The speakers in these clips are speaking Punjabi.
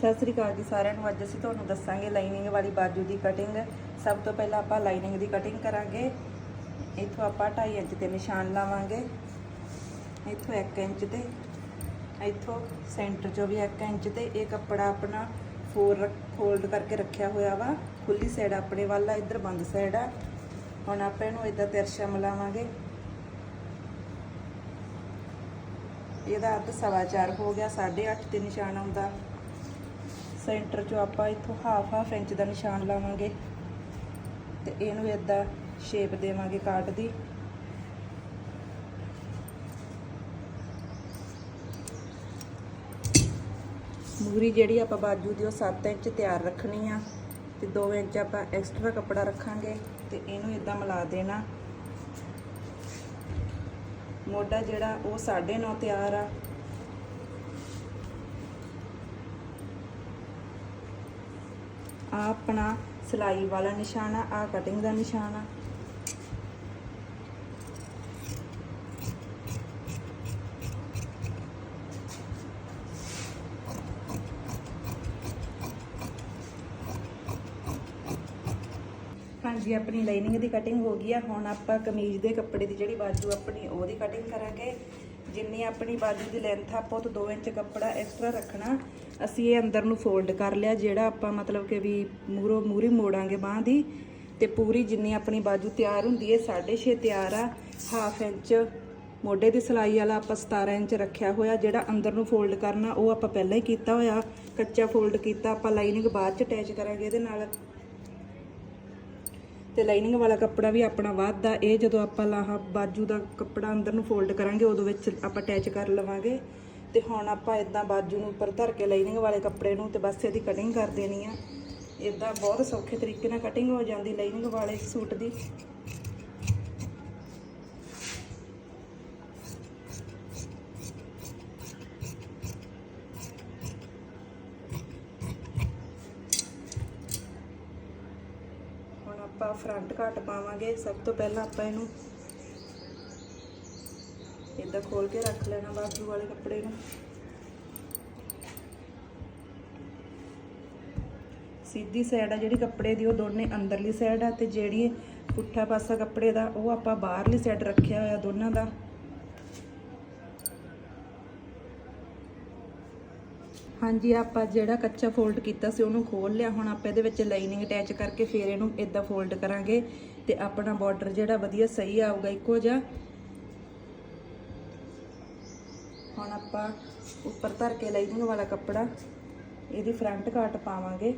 ਸਤਿ ਸ੍ਰੀ ਅਕਾਲ ਜੀ ਸਾਰਿਆਂ ਨੂੰ। ਅੱਜ ਅਸੀਂ ਤੁਹਾਨੂੰ ਦੱਸਾਂਗੇ ਲਾਈਨਿੰਗ ਵਾਲੀ ਬਾਜੂ ਦੀ ਕਟਿੰਗ ਸਭ ਤੋਂ ਪਹਿਲਾਂ ਆਪਾਂ ਲਾਈਨਿੰਗ ਦੀ ਕਟਿੰਗ ਕਰਾਂਗੇ। ਇੱਥੋਂ ਆਪਾਂ 2.5 ਇੰਚ ਤੇ ਨਿਸ਼ਾਨ ਲਾਵਾਂਗੇ। ਇੱਥੋਂ 1 ਇੰਚ ਤੇ ਇੱਥੋਂ ਸੈਂਟਰ 'ਚੋਂ ਵੀ 1 ਇੰਚ ਤੇ ਇਹ ਕੱਪੜਾ ਆਪਣਾ ਫੋਰ ਫੋਲਡ ਕਰਕੇ ਰੱਖਿਆ ਹੋਇਆ ਵਾ। ਖੁੱਲੀ ਸਾਈਡ ਆਪਣੇ ਵੱਲ ਆ, ਇੱਧਰ ਬੰਦ ਸਾਈਡ ਆ। ਹੁਣ ਆਪਾਂ ਇਹਨੂੰ ਇਦਾਂ ਤਿਰਛਾ ਮਿਲਾਵਾਂਗੇ ਇਹਦਾ ਅੱਧ ਸਵਾ ਚਾਰ ਹੋ ਗਿਆ 8.5 ਤੇ ਨਿਸ਼ਾਨ ਆਉਂਦਾ। ਸੈਂਟਰ 'ਚੋਂ ਆਪਾਂ ਇੱਥੋਂ ਹਾਫ ਹਾਫ ਇੰਚ ਦਾ ਨਿਸ਼ਾਨ ਲਾਵਾਂਗੇ ਤੇ ਇਹਨੂੰ ਇਦਾਂ ਸ਼ੇਪ ਦੇਵਾਂਗੇ ਕਾਟ ਦੀ। ਮੂਰੀ ਜਿਹੜੀ ਆਪਾਂ ਬਾਜੂ ਦੀ ਉਹ 7 ਇੰਚ ਤਿਆਰ ਰੱਖਣੀ ਆ ਤੇ 2 ਇੰਚ ਆਪਾਂ ਐਕਸਟਰਾ ਕੱਪੜਾ ਰੱਖਾਂਗੇ ਤੇ ਇਹਨੂੰ ਇਦਾਂ ਮਿਲਾ ਦੇਣਾ। ਮੋਢਾ ਜਿਹੜਾ ਉਹ 9.5 ਤਿਆਰ ਆ। ਆ ਆਪਣਾ ਸਿਲਾਈ ਵਾਲਾ ਨਿਸ਼ਾਨ ਆ ਆ ਕਟਿੰਗ ਦਾ ਨਿਸ਼ਾਨ। ਆ ਹਾਂਜੀ, ਆਪਣੀ ਲਾਈਨਿੰਗ ਦੀ ਕਟਿੰਗ ਹੋ ਗਈ ਆ। ਹੁਣ ਆਪਾਂ ਕਮੀਜ਼ ਦੇ ਕੱਪੜੇ ਦੀ ਜਿਹੜੀ ਬਾਜੂ ਆਪਣੀ, ਉਹਦੀ ਕਟਿੰਗ ਕਰਾਂਗੇ। ਜਿੰਨੀ ਆਪਣੀ ਬਾਜੂ ਦੀ ਲੈਂਥ ਆ, ਆਪਾਂ ਉਹ ਤੋਂ 2 ਇੰਚ ਕੱਪੜਾ ਐਕਸਟਰਾ ਰੱਖਣਾ। ਅਸੀਂ ਇਹ ਅੰਦਰ ਨੂੰ ਫੋਲਡ ਕਰ ਲਿਆ, ਜਿਹੜਾ ਆਪਾਂ ਮਤਲਬ ਕਿ ਵੀ ਮੂਰੋ ਮੂਰੀ ਮੋੜਾਂਗੇ ਬਾਹ ਦੀ, ਤੇ ਪੂਰੀ ਜਿੰਨੀ ਆਪਣੀ ਬਾਜੂ ਤਿਆਰ ਹੁੰਦੀ ਹੈ 6.5 ਤਿਆਰ ਆ। ਹਾਫ ਇੰਚ ਮੋਢੇ ਦੀ ਸਿਲਾਈ ਵਾਲਾ ਆਪਾਂ 17 ਇੰਚ ਰੱਖਿਆ ਹੋਇਆ, ਜਿਹੜਾ ਅੰਦਰ ਨੂੰ ਫੋਲਡ ਕਰਨਾ, ਉਹ ਆਪਾਂ ਪਹਿਲਾਂ ਹੀ ਕੀਤਾ ਹੋਇਆ। ਕੱਚਾ ਫੋਲਡ ਕੀਤਾ, ਆਪਾਂ ਲਾਈਨਿੰਗ ਬਾਅਦ ਚ ਅਟੈਚ ਕਰਾਂਗੇ ਇਹਦੇ ਨਾਲ। ਤੇ ਲਾਈਨਿੰਗ ਵਾਲਾ ਕੱਪੜਾ ਵੀ ਆਪਣਾ ਵੱਧਦਾ ਇਹ ਜਦੋਂ ਆਪਾਂ ਲਾਹਾ ਬਾਜੂ ਦਾ ਕੱਪੜਾ ਅੰਦਰ ਨੂੰ ਫੋਲਡ ਕਰਾਂਗੇ, ਉਦੋਂ ਵਿੱਚ ਆਪਾਂ ਅਟੈਚ ਕਰ ਲਵਾਂਗੇ। ਤੇ ਹੁਣ ਆਪਾਂ ਇਦਾਂ ਬਾਜੂ ਨੂੰ ਉੱਪਰ ਧਰ ਕੇ ਲਾਈਨਿੰਗ ਵਾਲੇ ਕੱਪੜੇ ਨੂੰ ਤੇ ਬਸ ਇਹਦੀ ਕਟਿੰਗ ਕਰ ਦੇਣੀ ਆ। ਇਦਾਂ ਬਹੁਤ ਸੌਖੇ ਤਰੀਕੇ ਨਾਲ ਕਟਿੰਗ ਹੋ ਜਾਂਦੀ ਲਾਈਨਿੰਗ ਵਾਲੇ ਸੂਟ ਦੀ। ਆਪਾਂ ਫਰੰਟ ਘੱਟ ਪਾਵਾਂਗੇ। ਸਭ ਤੋਂ ਪਹਿਲਾਂ ਆਪਾਂ ਇਹਨੂੰ ਇਦਾਂ ਖੋਲ ਕੇ ਰੱਖ ਲੈਣਾ ਬਾਜੂ ਵਾਲੇ ਕੱਪੜੇ ਨੂੰ। ਸਿੱਧੀ ਸਾਈਡ ਆ ਜਿਹੜੀ ਕੱਪੜੇ ਦੀ, ਉਹ ਦੋਨੇ ਅੰਦਰਲੀ ਸਾਈਡ ਆ ਤੇ ਜਿਹੜੀ ਪੁੱਠਾ ਪਾਸਾ ਕੱਪੜੇ ਦਾ, ਉਹ ਆਪਾਂ ਬਾਹਰਲੀ ਸਾਈਡ ਰੱਖਿਆ ਹੋਇਆ ਦੋਨਾਂ ਦਾ। ਹਾਂਜੀ, ਆਪਾਂ ਜਿਹੜਾ ਕੱਚਾ ਫੋਲਡ ਕੀਤਾ ਸੀ, ਉਹਨੂੰ ਖੋਲ ਲਿਆ। ਹੁਣ ਆਪਾਂ ਇਹਦੇ ਵਿੱਚ ਲਾਈਨਿੰਗ ਅਟੈਚ ਕਰਕੇ ਫੇਰ ਇਹਨੂੰ ਇਦਾਂ ਫੋਲਡ ਕਰਾਂਗੇ ਤੇ ਆਪਣਾ ਬਾਰਡਰ ਜਿਹੜਾ ਵਧੀਆ ਸਹੀ ਆਊਗਾ ਇੱਕੋ ਜਿਹਾ। ਹੁਣ ਆਪਾਂ ਉੱਪਰ ਧਰ ਕੇ ਲਾਈਨਿੰਗ ਵਾਲਾ ਕੱਪੜਾ, ਇਹਦੀ ਫਰੰਟ ਕਾਟ ਪਾਵਾਂਗੇ।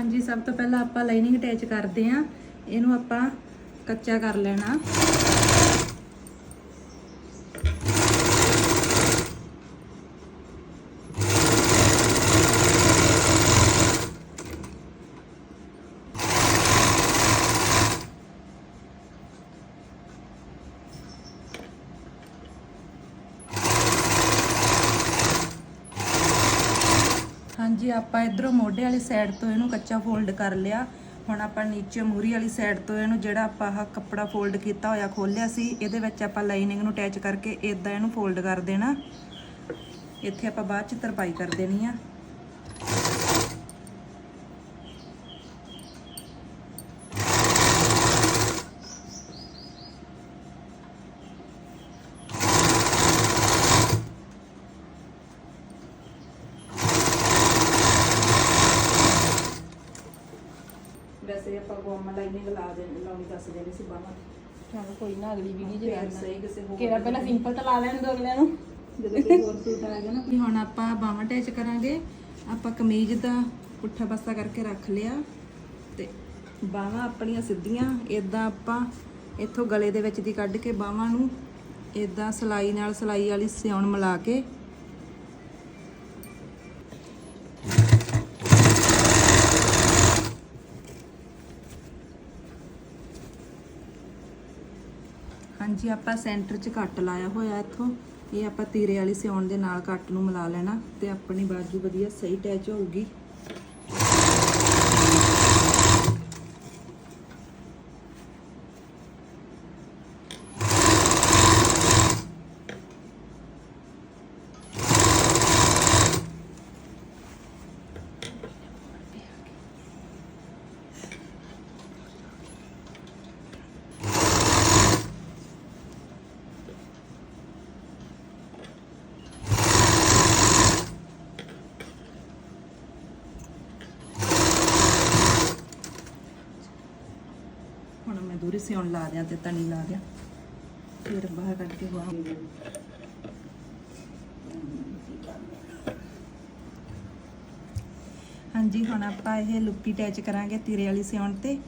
ਹਾਂਜੀ ਸਭ ਤੋਂ ਪਹਿਲਾਂ ਆਪਾਂ ਲਾਈਨਿੰਗ ਅਟੈਚ ਕਰਦੇ ਆਂ ਇਹਨੂੰ ਆਪਾਂ ਕੱਚਾ ਕਰ ਲੈਣਾ। ਹਾਂਜੀ ਆਪਾਂ ਇਧਰੋਂ ਮੋਢੇ ਵਾਲੀ ਸਾਈਡ ਤੋਂ ਇਹਨੂੰ ਕੱਚਾ ਫੋਲਡ ਕਰ ਲਿਆ। ਹੁਣ ਆਪਾਂ ਨੀਚੇ ਮੂਰੀ ਵਾਲੀ ਸਾਈਡ ਤੋਂ ਇਹਨੂੰ ਜਿਹੜਾ ਆਪਾਂ ਆਹ ਕੱਪੜਾ ਫੋਲਡ ਕੀਤਾ ਹੋਇਆ ਖੋਲਿਆ ਸੀ, ਇਹਦੇ ਵਿੱਚ ਆਪਾਂ ਲਾਈਨਿੰਗ ਨੂੰ ਅਟੈਚ ਕਰਕੇ ਇਦਾਂ ਇਹਨੂੰ ਫੋਲਡ ਕਰ ਦੇਣਾ। ਇੱਥੇ ਆਪਾਂ ਬਾਅਦ ਚ ਤਰਪਾਈ ਕਰ ਦੇਣੀ ਆ। ਆਪਾਂ ਗੋਮ ਲਾਈਨਿੰਗ ਲਾ ਦੇ ਲਾਉਣੀ ਦੱਸ ਦੇਣੀ ਸੀ ਬਾਹਾਂ। ਚਲ ਕੋਈ ਨਾ ਅਗਲੀ ਵੀਡੀਓ ਚ ਫੇਰ ਕਰਨਾ ਸਹੀ ਕਿਸੇ ਹੋਰ ਕਿਹੜਾ ਪਹਿਲਾਂ ਸਿੰਪਲ ਤਾਂ ਲਾ ਲੈਣ ਦੋ ਅਗਲਿਆਂ ਨੂੰ। ਜਦੋਂ ਕੋਈ ਹੋਰ ਸੂਟ ਆ ਗਿਆ ਨਾ। ਵੀ ਹੁਣ ਆਪਾਂ ਬਾਹਾਂ ਅਟੈਚ ਕਰਾਂਗੇ ਆਪਾਂ ਕਮੀਜ਼ ਦਾ ਪੁੱਠਾ ਪਾਸਾ ਕਰਕੇ ਰੱਖ ਲਿਆ ਤੇ ਬਾਹਾਂ ਆਪਣੀਆਂ ਸਿੱਧੀਆਂ ਇਦਾਂ ਆਪਾਂ ਇੱਥੋਂ ਗਲੇ ਦੇ ਵਿੱਚ ਦੀ ਕੱਢ ਕੇ ਬਾਹਾਂ ਨੂੰ ਇਦਾਂ ਸਲਾਈ ਨਾਲ ਸਲਾਈ ਵਾਲੀ ਸਿਉਣ ਮਿਲਾ ਕੇ ਹਾਂਜੀ, ਆਪਾਂ ਸੈਂਟਰ 'ਚ ਕੱਟ ਲਾਇਆ ਹੋਇਆ ਇੱਥੋਂ। ਇਹ ਆਪਾਂ ਤੀਰੇ ਵਾਲੀ ਸਿਉਣ ਦੇ ਨਾਲ ਕੱਟ ਨੂੰ ਮਿਲਾ ਲੈਣਾ ਤੇ ਆਪਣੀ ਬਾਜੂ ਵਧੀਆ ਸਹੀ ਅਟੈਚ ਹੋਊਗੀ। ਸਿਉਣ ਲਾ ਦਿਆਂ ਤੇ ਤਣੀ ਲਾ ਦਿਆਂ। ਫਿਰ ਬਾਹਰ ਕੱਢ ਕੇ ਵਾਹ ਹਾਂਜੀ, ਹੁਣ ਆਪਾਂ ਇਹ ਲੁੱਪੀ ਅਟੈਚ ਕਰਾਂਗੇ ਤੀਰੇ ਵਾਲੀ ਸਿਉਣ ਤੇ।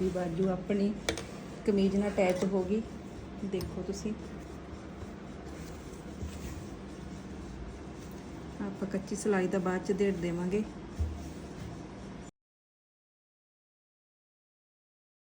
ਹਾਂਜੀ ਬਾਜੂ ਆਪਣੀ ਕਮੀਜ਼ ਨਾਲ ਅਟੈਚ ਹੋ ਗਈ। ਦੇਖੋ ਤੁਸੀਂ। ਆਪਾਂ ਕੱਚੀ ਸਲਾਈ ਦਾ ਬਾਅਦ ਚ ਦੇੜ ਦੇਵਾਂਗੇ।